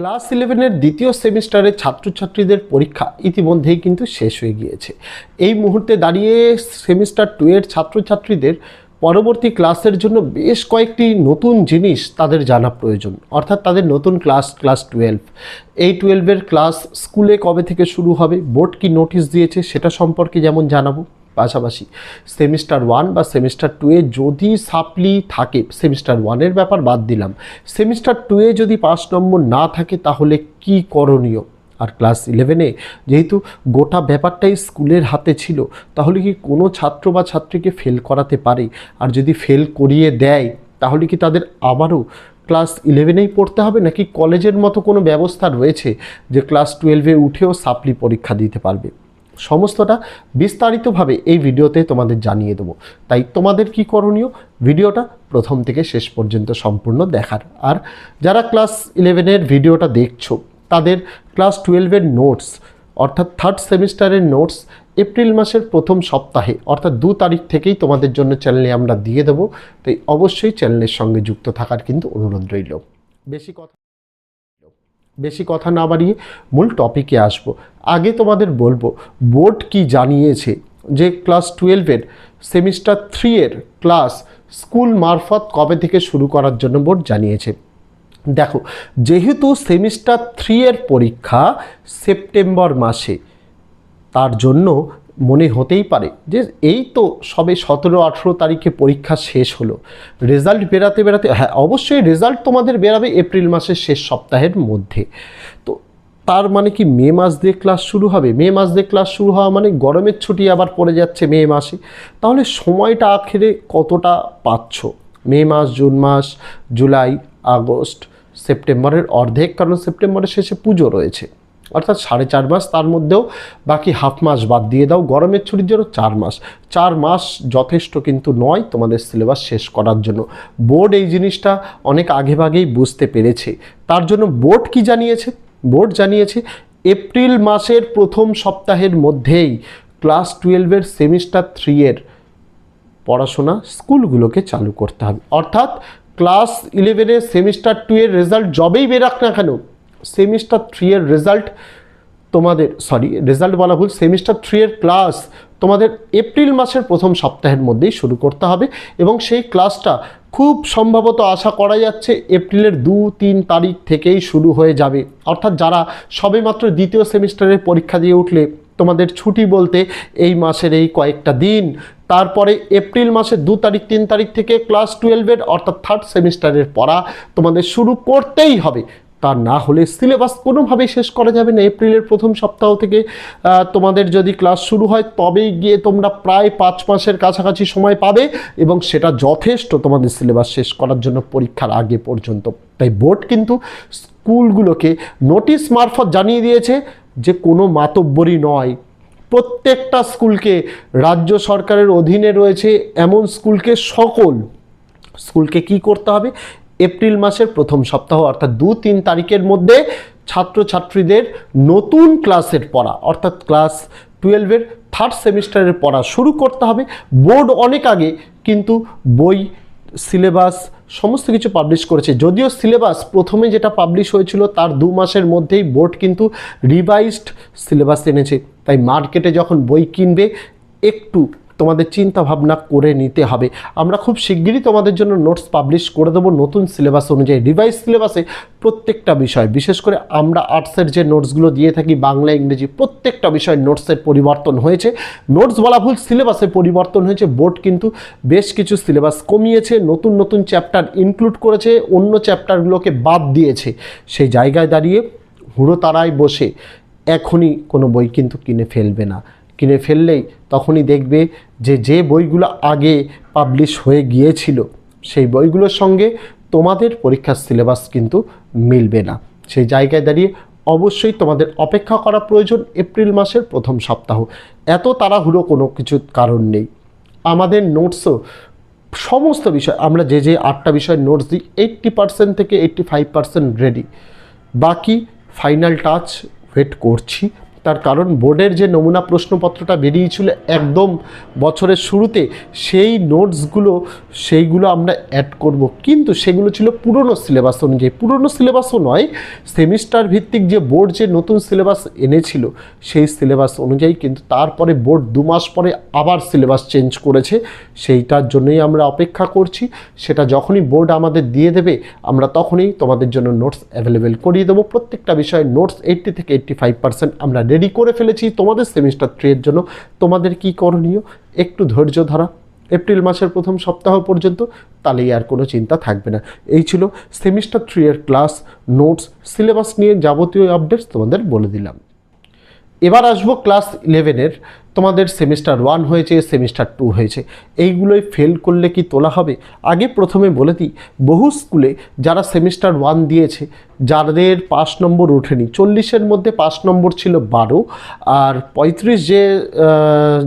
Class ইলেভেনের দ্বিতীয় সেমিস্টারের ছাত্রছাত্রীদের পরীক্ষা ইতিমধ্যেই কিন্তু শেষ হয়ে গিয়েছে। এই মুহূর্তে দাঁড়িয়ে সেমিস্টার টু এর ছাত্রছাত্রীদের পরবর্তী ক্লাসের জন্য বেশ কয়েকটি নতুন জিনিস তাদের জানা প্রয়োজন, অর্থাৎ তাদের নতুন ক্লাস ক্লাস টুয়েলভ। এই টুয়েলভের ক্লাস স্কুলে কবে থেকে শুরু হবে, বোর্ড কি নোটিশ দিয়েছে সেটা সম্পর্কে যেমন জানাব। পাশাপাশি সেমিস্টার ওয়ান বা সেমিস্টার টুয়ে যদি সাপ্লি থাকে, সেমিস্টার ওয়ানের ব্যাপার বাদ দিলাম, সেমিস্টার টুয়ে যদি পাঁচ নম্বর না থাকে তাহলে কি করণীয়? আর ক্লাস ইলেভেনে যেহেতু গোটা ব্যাপারটাই স্কুলের হাতে ছিল, তাহলে কি কোনো ছাত্র বা ছাত্রীকে ফেল করাতে পারে? আর যদি ফেল করিয়ে দেয়, তাহলে কি তাদের আবারও ক্লাস ইলেভেনেই পড়তে হবে? নাকি কলেজের মতো কোনো ব্যবস্থা রয়েছে যে ক্লাস টুয়েলভে উঠেও সাপ্লি পরীক্ষা দিতে পারবে? সমস্তটা বিস্তারিতভাবে এই ভিডিওতে তোমাদের জানিয়ে দেবো। তাই তোমাদের কি করণীয়? ভিডিওটা প্রথম থেকে শেষ পর্যন্ত সম্পূর্ণ দেখার। আর যারা ক্লাস ইলেভেনের ভিডিওটা দেখছ, তাদের ক্লাস টুয়েলভের নোটস, অর্থাৎ থার্ড সেমিস্টারের নোটস এপ্রিল মাসের প্রথম সপ্তাহে, অর্থাৎ দু তারিখ থেকেই তোমাদের জন্য চ্যানেলে আমরা দিয়ে দেবো। তাই অবশ্যই চ্যানেলের সঙ্গে যুক্ত থাকার কিন্তু অনুরোধ রইল। বেশি কথা বেশি কথা না বাড়িয়ে মূল টপিকে আসব। আগে তোমাদের বলব, বোর্ড কি জানিয়েছে যে ক্লাস টুয়েলভের সেমিস্টার থ্রি এর ক্লাস স্কুল মারফত কবে থেকে শুরু করার জন্য বোর্ড জানিয়েছে? দেখো, যেহেতু সেমিস্টার থ্রি এর পরীক্ষা সেপ্টেম্বর মাসে, তার জন্য মনে হতেই পারে যে এই তো সবে সতেরো, আঠেরো তারিখে পরীক্ষা শেষ হলো। রেজাল্ট বেরাতে বেরাতে হ্যাঁ অবশ্যই রেজাল্ট তোমাদের বেরাবে এপ্রিল মাসের শেষ সপ্তাহের মধ্যে। তো তার মানে কি মে মাস দিয়ে ক্লাস শুরু হবে? মে মাস দিয়ে ক্লাস শুরু হওয়া মানে গরমের ছুটি আবার পড়ে যাচ্ছে মে মাসে। তাহলে সময়টা আখেরে কতটা পাচ্ছ? মে মাস, জুন মাস, জুলাই, আগস্ট, সেপ্টেম্বরের অর্ধেক, কারণ সেপ্টেম্বরের শেষে পুজো রয়েছে। অর্থাৎ সাড়ে চার মাস, তার মধ্যেও বাকি হাফ মাস বাদ দিয়ে দাও। গরমের ছুটির জন্য চার মাস। চার মাস যথেষ্ট কিন্তু নয় তোমাদের সিলেবাস শেষ করার জন্য। বোর্ড এই জিনিসটা অনেক আগেভাগেই বুঝতে পেরেছে। তার জন্য বোর্ড কি জানিয়েছে? বোর্ড জানিয়েছে এপ্রিল মাসের প্রথম সপ্তাহের মধ্যেই ক্লাস টুয়েলভের সেমিস্টার থ্রি এর পড়াশোনা স্কুলগুলোকে চালু করতে হবে। অর্থাৎ ক্লাস ইলেভেনের সেমিস্টার টু এর রেজাল্ট যবেই বেরাক না কেন সেমিস্টার থ্রি এর রেজাল্ট তোমাদের সরি রেজাল্ট বলা ভুল, সেমিস্টার থ্রি এর ক্লাস তোমাদের এপ্রিল মাসের প্রথম সপ্তাহের মধ্যেই শুরু করতে হবে এবং সেই ক্লাসটা খুব সম্ভবত আশা করা যাচ্ছে এপ্রিলের দু, তিন তারিখ থেকেই শুরু হয়ে যাবে। অর্থাৎ যারা সবেমাত্র দ্বিতীয় সেমিস্টারের পরীক্ষা দিয়ে উঠলে তোমাদের ছুটি বলতে এই মাসের এই কয়েকটা দিন। তারপরে এপ্রিল মাসের দু তারিখ, তিন তারিখ থেকে ক্লাস টুয়েলভের অর্থাৎ থার্ড সেমিস্টারের পড়া তোমাদের শুরু করতেই হবে। তা না হলে সিলেবাস কোনোভাবেই শেষ করা যাবে না। এপ্রিলের প্রথম সপ্তাহ থেকে তোমাদের যদি ক্লাস শুরু হয়, তবেই গিয়ে তোমরা প্রায় পাঁচ মাসের কাছাকাছি সময় পাবে এবং সেটা যথেষ্ট তোমাদের সিলেবাস শেষ করার জন্য পরীক্ষার আগে পর্যন্ত। তাই বোর্ড কিন্তু স্কুলগুলোকে নোটিশ মারফত জানিয়ে দিয়েছে যে কোনো মাতব্বরই নয়। প্রত্যেকটা স্কুলকে রাজ্য সরকারের অধীনে রয়েছে এমন স্কুলকে সকল। স্কুলকে কি করতে হবে? এপ্রিল মাসের প্রথম সপ্তাহ, অর্থাৎ দু তিন তারিখের মধ্যে ছাত্রছাত্রীদের নতুন ক্লাসের পড়া, অর্থাৎ ক্লাস টুয়েলভের থার্ড সেমিস্টারের পড়া শুরু করতে হবে। বোর্ড অনেক আগে কিন্তু বই, সিলেবাস সমস্ত কিছু পাবলিশ করেছে। যদিও সিলেবাস প্রথমে যেটা পাবলিশ হয়েছিল তার দু মাসের মধ্যেই বোর্ড কিন্তু রিভাইজড সিলেবাস এনেছে। তাই মার্কেটে যখন বই কিনবে, একটু তোমাদের চিন্তা ভাবনা করে নিতে হবে। আমরা খুব শিগগিরই তোমাদের জন্য নোটস পাবলিশ করে দেবো নতুন সিলেবাস অনুযায়ী রিভাইজ সিলেবাসে প্রত্যেকটা বিষয়। বিশেষ করে আমরা আর্টসের যে নোটসগুলো দিয়ে থাকি, বাংলা, ইংরেজি, প্রত্যেকটা বিষয় নোটসের পরিবর্তন হয়েছে। নোটস বলা ভুল সিলেবাসে পরিবর্তন হয়েছে। বোর্ড কিন্তু বেশ কিছু সিলেবাস কমিয়েছে, নতুন নতুন চ্যাপ্টার ইনক্লুড করেছে, অন্য চ্যাপ্টারগুলোকে বাদ দিয়েছে। সেই জায়গায় দাঁড়িয়ে হুড়ো তারায় বসে এখনই কোনো বই কিন্তু কিনে ফেলবে না। কিনে ফেললেই তখনই দেখবে যে যে বইগুলো আগে পাবলিশ হয়ে গিয়েছিল, সেই বইগুলোর সঙ্গে তোমাদের পরীক্ষার সিলেবাস কিন্তু মিলবে না। সেই জায়গায় দাঁড়িয়ে অবশ্যই তোমাদের অপেক্ষা করা প্রয়োজন এপ্রিল মাসের প্রথম সপ্তাহ। এত তাড়াহুড়ো কোনো কিছুর কারণ নেই। আমাদের নোটসও সমস্ত বিষয়, আমরা যে যে আটটা বিষয় নোটস দিই এইট্টি পার্সেন্ট থেকে এইট্টি ফাইভ পার্সেন্ট রেডি বাকি ফাইনাল টাচ ওয়েট করছি। তার কারণ বোর্ডের যে নমুনা প্রশ্নপত্রটা বেরিয়েছিল একদম বছরের শুরুতে, সেই নোটসগুলো, সেইগুলো আমরা অ্যাড করব। কিন্তু সেগুলো ছিল পুরনো সিলেবাস অনুযায়ী। পুরনো সিলেবাসও নয় সেমিস্টার ভিত্তিক যে বোর্ড যে নতুন সিলেবাস এনেছিল, সেই সিলেবাস অনুযায়ী কিন্তু তারপরে বোর্ড দু মাস পরে আবার সিলেবাস চেঞ্জ করেছে। সেইটার জন্যই আমরা অপেক্ষা করছি। সেটা যখনই বোর্ড আমাদের দিয়ে দেবে, আমরা তখনই তোমাদের জন্য নোটস অ্যাভেলেবেল করিয়ে দেবো। প্রত্যেকটা বিষয়ে নোটস এইট্টি থেকে এইট্টি ফাইভ পার্সেন্ট আমরা রেডি করে ফেলেছি তোমাদের সেমিস্টার থ্রি এর জন্য। তোমাদের কি করণীয়? একটু ধৈর্য ধরা। এপ্রিল মাসের প্রথম সপ্তাহ পর্যন্ত তাহলেই আর কোনো চিন্তা থাকবে না। এই ছিল সেমিস্টার থ্রি এর ক্লাস নোটস সিলেবাস নিয়ে যাবতীয় আপডেটস তোমাদের বলে দিলাম। এবার আসব ক্লাস ইলেভেনের তোমাদের সেমিস্টার ওয়ান হয়েছে, সেমিস্টার টু হয়েছে। এইগুলোই ফেল করলে কি তোলা হবে? আগে প্রথমে বলে দিই, বহু স্কুলে যারা সেমিস্টার ওয়ান দিয়েছে, যাদের পাস নম্বর ওঠেনি, চল্লিশের মধ্যে পাস নম্বর ছিল বারো, আর পঁয়ত্রিশ যে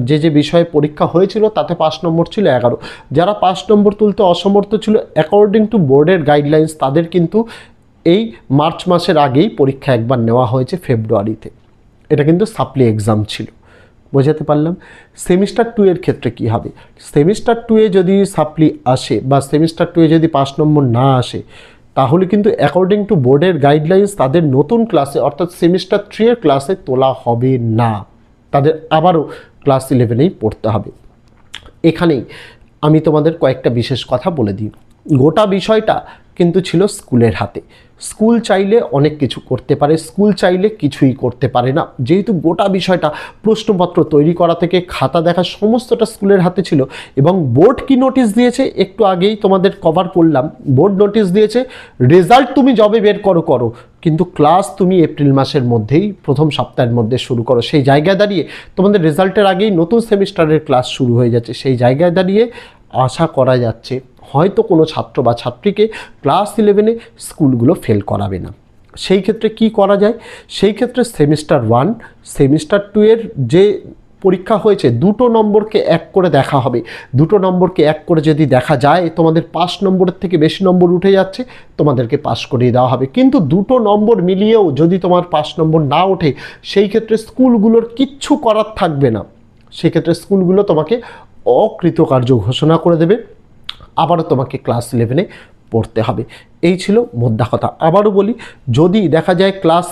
যে যে বিষয়ে পরীক্ষা হয়েছিল, তাতে পাস নম্বর ছিল এগারো। যারা পাস নম্বর তুলতে অসমর্থ ছিল অ্যাকর্ডিং টু বোর্ডের গাইডলাইন্স তাদের কিন্তু এই মার্চ মাসের আগেই পরীক্ষা একবার নেওয়া হয়েছে, ফেব্রুয়ারিতে। এটা কিন্তু সাপ্লি এক্সাম ছিল। বোঝাতে পারলাম। সেমিস্টার টু এর ক্ষেত্রে কি হবে? সেমিস্টার টু এ যদি সাপ্লি আসে বা সেমিস্টার টু এ যদি পাঁচ নম্বর না আসে, তাহলে কিন্তু অ্যাকর্ডিং টু বোর্ডের গাইডলাইন্স তাদের নতুন ক্লাসে অর্থাৎ সেমিস্টার থ্রি এর ক্লাসে তোলা হবে না। তাদের আবারও ক্লাস ইলেভেনেই পড়তে হবে। এখানেই আমি তোমাদের কয়েকটা বিশেষ কথা বলে দিই। গোটা বিষয়টা কিন্তু ছিল স্কুলের হাতে। স্কুল চাইলে অনেক কিছু করতে পারে, স্কুল চাইলে কিছুই করতে পারে না। যেহেতু গোটা বিষয়টা প্রশ্নপত্র তৈরি করা থেকে খাতা দেখা সমস্তটা স্কুলের হাতে ছিল এবং বোর্ড কি নোটিশ দিয়েছে একটু আগেই তোমাদের কভার করলাম। বোর্ড নোটিশ দিয়েছে, রেজাল্ট তুমি যবে বের করো করো। কিন্তু ক্লাস তুমি এপ্রিল মাসের মধ্যেই, প্রথম সপ্তাহের মধ্যে শুরু করো। সেই জায়গায় দাঁড়িয়ে তোমাদের রেজাল্টের আগেই নতুন সেমিস্টারের ক্লাস শুরু হয়ে যাচ্ছে। সেই জায়গায় দাঁড়িয়ে আশা করা যাচ্ছে হয়তো কোনো ছাত্র বা ছাত্রীকে ক্লাস ইলেভেনে স্কুলগুলো ফেল করাবে না। সেই ক্ষেত্রে কি করা যায়? সেই ক্ষেত্রে সেমিস্টার ওয়ান, সেমিস্টার টু এর যে পরীক্ষা হয়েছে, দুটো নম্বরকে এক করে দেখা হবে। দুটো নম্বরকে এক করে যদি দেখা যায়, তোমাদের পাঁচ নম্বরের থেকে বেশি নম্বর উঠে যাচ্ছে, তোমাদেরকে পাস করিয়ে দেওয়া হবে। কিন্তু দুটো নম্বর মিলিয়েও যদি তোমার পাঁচ নম্বর না ওঠে, সেই ক্ষেত্রে স্কুলগুলোর কিচ্ছু করার থাকবে না। সেক্ষেত্রে স্কুলগুলো তোমাকে অকৃতকার্য ঘোষণা করে দেবে। আবারও তোমাকে ক্লাস ইলেভেনে পড়তে হবে। এই ছিল মোদ্দা কথা। আবারও বলি, যদি দেখা যায় ক্লাস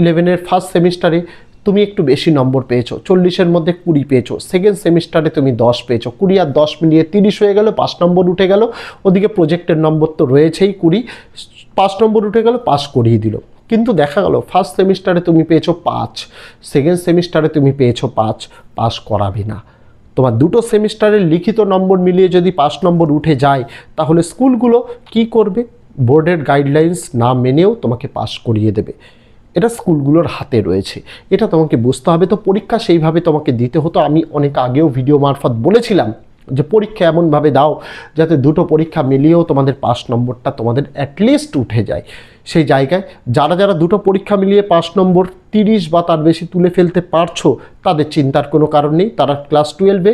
ইলেভেনের ফার্স্ট সেমিস্টারে তুমি একটু বেশি নম্বর পেয়েছ, চল্লিশের মধ্যে কুড়ি পেয়েছ সেকেন্ড সেমিস্টারে তুমি দশ পেয়েছ, কুড়ি আর দশ মিলিয়ে তিরিশ হয়ে গেল, পাঁচ নম্বর উঠে গেল, ওদিকে প্রজেক্টের নম্বর তো রয়েছেই কুড়ি, পাঁচ নম্বর উঠে গেল পাস করিয়ে দিল। কিন্তু দেখা গেল ফার্স্ট সেমিস্টারে তুমি পেয়েছ পাঁচ সেকেন্ড সেমিস্টারে তুমি পেয়েছ পাঁচ পাস করাবে না। তোমার দুটো সেমিস্টারের লিখিত নম্বর মিলিয়ে যদি পাঁচ নম্বর উঠে যায়, তাহলে স্কুলগুলো কি করবে? বোর্ডের গাইডলাইন্স না মেনেও তোমাকে পাস করিয়ে দেবে। এটা স্কুলগুলোর হাতে রয়েছে। এটা তোমাকে বুঝতে হবে। তো পরীক্ষা সেইভাবে তোমাকে দিতে হতো। আমি অনেক আগেও ভিডিও মারফত বলেছিলাম যে পরীক্ষা এমনভাবে দাও যাতে দুটো পরীক্ষা মিলিয়েও তোমাদের পাস নম্বরটা তোমাদের অ্যাটলিস্ট উঠে যায়। সেই জায়গায় যারা যারা দুটো পরীক্ষা মিলিয়ে পাস নম্বর তিরিশ বা তার বেশি তুলে ফেলতে পারছ, তাদের চিন্তার কোনো কারণ নেই। তারা ক্লাস টুয়েলভে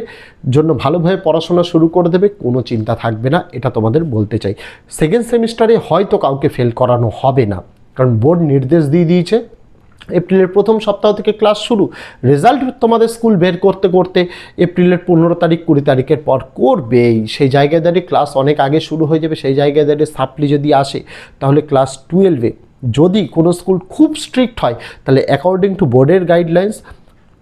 জন্য ভালোভাবে পড়াশোনা শুরু করে দেবে, কোনো চিন্তা থাকবে না, এটা তোমাদের বলতে চাই। সেকেন্ড সেমিস্টারে হয়তো কাউকে ফেল করানো হবে না, কারণ বোর্ড নির্দেশ দিয়ে দিয়েছে। এপ্রিলের প্রথম সপ্তাহ থেকে ক্লাস শুরু। রেজাল্ট তোমাদের স্কুল বের করতে করতে এপ্রিলের পনেরো তারিখ, কুড়ি তারিখের পর করবেই। সেই জায়গায় দাঁড়িয়ে ক্লাস অনেক আগে শুরু হয়ে যাবে, সেই জায়গায় দাঁড়িয়ে সাপ্লি যদি আসে, তাহলে ক্লাস টুয়েলভে যদি কোনো স্কুল খুব স্ট্রিক্ট হয়, তাহলে অ্যাকর্ডিং টু বোর্ডের গাইডলাইন্স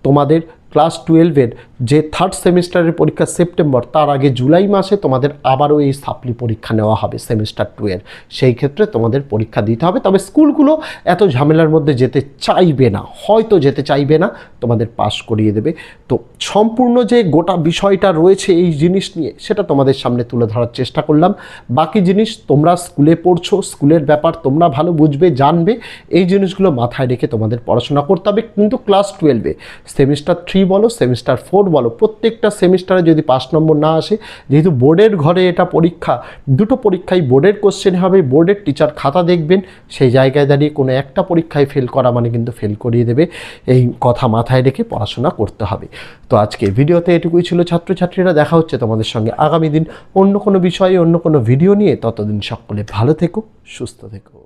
তোমাদের ক্লাস টুয়েলভের যে থার্ড সেমিস্টারের পরীক্ষা সেপ্টেম্বর, তার আগে জুলাই মাসে তোমাদের আবারও এই সাপ্লি পরীক্ষা নেওয়া হবে সেমিস্টার টু এর। সেই ক্ষেত্রে তোমাদের পরীক্ষা দিতে হবে, তবে স্কুলগুলো এত ঝামেলার মধ্যে যেতে চাইবে না, হয়তো যেতে চাইবে না, তোমাদের পাস করিয়ে দেবে। তো সম্পূর্ণ যে গোটা বিষয়টা রয়েছে এই জিনিস নিয়ে, সেটা তোমাদের সামনে তুলে ধরার চেষ্টা করলাম। বাকি জিনিস তোমরা স্কুলে পড়ছো, স্কুলের ব্যাপার তোমরা ভালো বুঝবে, জানবে, এই জিনিসগুলো মাথায় রেখে তোমাদের পড়াশোনা করতে হবে। কিন্তু ক্লাস টুয়েলভে সেমিস্টার থ্রি বলো, সেমিস্টার ফোর বলো, প্রত্যেকটা সেমিস্টারে যদি পাঁচ নম্বর না আসে, যেহেতু বোর্ডের ঘরে এটা পরীক্ষা, দুটো পরীক্ষায় বোর্ডের কোশ্চেন হবে, বোর্ডের টিচার খাতা দেখবেন, সেই জায়গায় দাঁড়িয়ে কোনো একটা পরীক্ষায় ফেল করা মানে কিন্তু ফেল করিয়ে দেবে, এই কথা মাথায় রেখে পড়াশোনা করতে হবে। তো আজকে ভিডিওতে এটুকুই ছিল ছাত্রছাত্রীরা, দেখা হচ্ছে তোমাদের সঙ্গে আগামী দিন অন্য কোনো বিষয়ে, অন্য কোনো ভিডিও নিয়ে, ততদিন সকলে ভালো থেকো, সুস্থ থেকো।